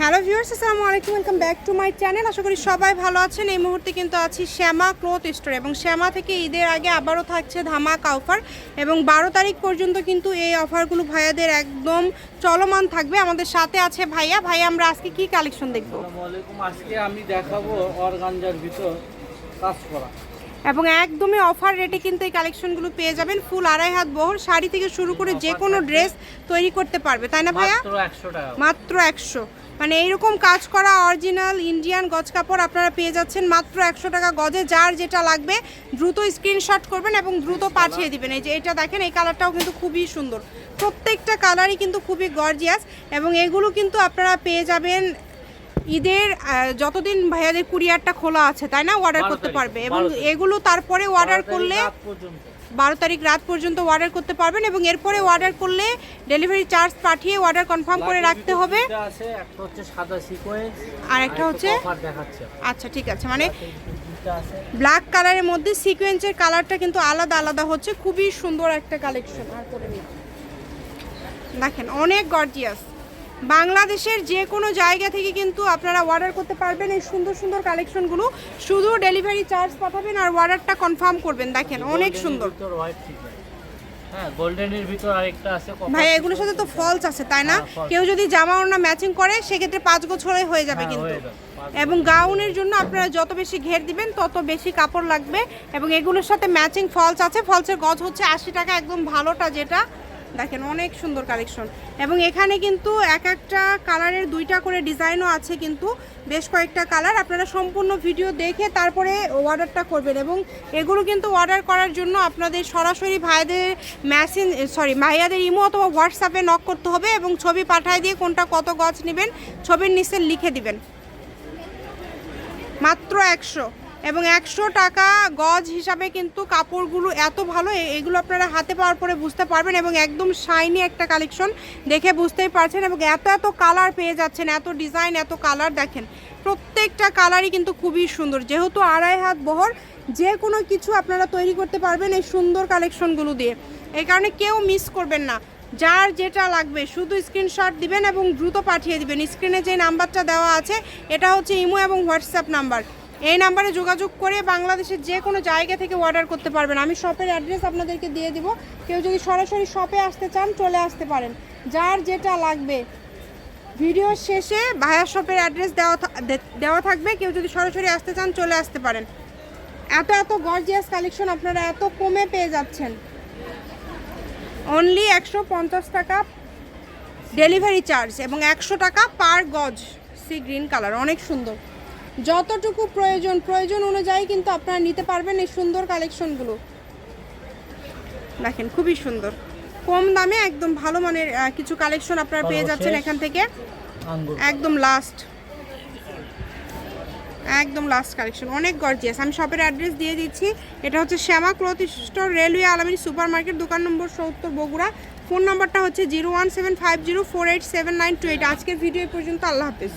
Hello viewers, আসসালামু আলাইকুম, welcome back to my channel. আশা করি সবাই ভালো আছেন। এই মুহূর্তে কিন্তু আছি শ্যামা ক্লথ স্টোর এবং শ্যামা থেকে ঈদের আগে আবারও থাকছে ধামাকা অফার এবং বারো তারিখ পর্যন্ত কিন্তু এই অফারগুলো ভাইয়াদের একদম চলমান থাকবে। আমাদের সাথে আছে ভাইয়া। ভাইয়া, আমরা আজকে কি কালেকশন দেখব? আজকে আমি দেখাবো অর্গানজার ভিতর কাজ করা। এবং একদমই অফার রেটে কিন্তু এই কালেকশনগুলো পেয়ে যাবেন। ফুল আড়াই হাত বহর শাড়ি থেকে শুরু করে যে কোনো ড্রেস তৈরি করতে পারবে তাই না ভাইয়া? মাত্র একশো টাকা। মাত্র একশো। মানে এইরকম কাজ করা অরিজিনাল ইন্ডিয়ান গজ কাপড় আপনারা পেয়ে যাচ্ছেন মাত্র একশো টাকা গজে। যার যেটা লাগবে দ্রুত স্ক্রিনশট করবেন এবং দ্রুত পাঠিয়ে দিবেন। এই যে এটা দেখেন এই কালারটাও কিন্তু খুবই সুন্দর। প্রত্যেকটা কালারই কিন্তু খুবই গর্জিয়াস এবং এগুলো কিন্তু আপনারা পেয়ে যাবেন ঈদের যতদিন ভাইয়াদের কুরিয়ারটা খোলা আছে তাই না? অর্ডার করতে পারবে। এবং এগুলো তারপরে অর্ডার করলে বারো তারিখ রাত পর্যন্ত অর্ডার করতে পারবেন এবং এরপরে অর্ডার করলে ডেলিভারি চার্জ পাঠিয়ে অর্ডার কনফার্ম করে রাখতে হবে। আর একটা হচ্ছে আচ্ছা ঠিক আছে। মানে ব্ল্যাক কালারের মধ্যে সিকোয়েন্সের কালারটা কিন্তু আলাদা আলাদা হচ্ছে। খুবই সুন্দর একটা কালেকশন আর করে দেখেন অনেক গর্জিয়াস বাংলাদেশের যে কোনো জায়গা থেকে কিন্তু আপনারা অর্ডার করতে পারবেন। এই সুন্দর সুন্দর কালেকশনগুলো শুধু ডেলিভারি চার্জ পাঠাবেন আর অর্ডারটা কনফার্ম করবেন। দেখেন অনেক সুন্দর। হ্যাঁ ভাই এগুলোর সাথে তো ফলস আছে তাই না? হ্যাঁ, কেউ যদি জামা ওড়না ম্যাচিং করে সেক্ষেত্রে পাঁচ গোছরে হয়ে যাবে হ্যাঁ, কিন্তু। এবং গাউনের জন্য আপনারা যত বেশি ঘের দিবেন তত বেশি কাপড় লাগবে। এবং এগুলোর সাথে ম্যাচিং ফলস আছে। ফলসের গজ হচ্ছে আশি টাকা একদম ভালোটা যেটা। দেখেন অনেক সুন্দর কালেকশন। এবং এখানে কিন্তু এক একটা কালারের দুইটা করে ডিজাইনও আছে কিন্তু বেশ কয়েকটা কালার। আপনারা সম্পূর্ণ ভিডিও দেখে তারপরে অর্ডারটা করবেন এবং এগুলো কিন্তু অর্ডার করার জন্য আপনাদের সরাসরি ভাইদের মেসেজ সরি, ভাইয়াদের ইমো অথবা হোয়াটসঅ্যাপে নক করতে হবে এবং ছবি পাঠায় দিয়ে কোনটা কত গজ নেবেন, ছবির নিচে লিখে দিবেন। মাত্র একশো। এবং একশো টাকা গজ হিসাবে কিন্তু কাপড়গুলো এত ভালো এগুলো আপনারা হাতে পাওয়ার পরে বুঝতে পারবেন এবং একদম শাইনি একটা কালেকশন দেখে বুঝতেই পারছেন এবং এত এত কালার পেয়ে যাচ্ছেন, এত ডিজাইন এত কালার দেখেন। প্রত্যেকটা কালারই কিন্তু খুবই সুন্দর। যেহেতু আড়াই হাত বহর, যে কোনো কিছু আপনারা তৈরি করতে পারবেন এই সুন্দর কালেকশনগুলো দিয়ে। এই কারণে কেউ মিস করবেন না। যার যেটা লাগবে, শুধু স্ক্রিনশট দিবেন এবং দ্রুত পাঠিয়ে দিবেন। স্ক্রিনে যে নাম্বারটা দেওয়া আছে, এটা হচ্ছে ইমো এবং হোয়াটসঅ্যাপ নাম্বার এই নাম্বারে যোগাযোগ করে বাংলাদেশের যে কোনো জায়গা থেকে অর্ডার করতে পারবেন। আমি শপের অ্যাড্রেস আপনাদেরকে দিয়ে দিব। কেউ যদি সরাসরি শপে আসতে চান, চলে আসতে পারেন। যার যেটা লাগবে। ভিডিও শেষে ভায়া শপের অ্যাড্রেস দেওয়া দেওয়া থাকবে। কেউ যদি সরাসরি আসতে চান, চলে আসতে পারেন। এত এত গর্জিয়াস কালেকশন আপনারা এত কমে পেয়ে যাচ্ছেন। অনলি একশো পঞ্চাশ টাকা ডেলিভারি চার্জ এবং একশো টাকা পার গজ। সি গ্রিন কালার অনেক সুন্দর। যতটুকু প্রয়োজন প্রয়োজন অনুযায়ী কিন্তু আপনারা নিতে পারবেন এই সুন্দর কালেকশনগুলো দেখেন খুবই সুন্দর। কম দামে একদম ভালো মানের কিছু কালেকশন আপনারা পেয়ে যাচ্ছেন এখান থেকে। একদম লাস্ট একদম লাস্ট কালেকশন অনেক গর্জিয়াস আমি শপের অ্যাড্রেস দিয়ে দিচ্ছি। এটা হচ্ছে Shyama cloth store railway Alamin super market দোকান নম্বর সত্তর বগুড়া। ফোন নাম্বারটা হচ্ছে zero one seven five zero four eight seven nine two eight আজকের ভিডিও পর্যন্ত। আল্লাহ হাফেজ।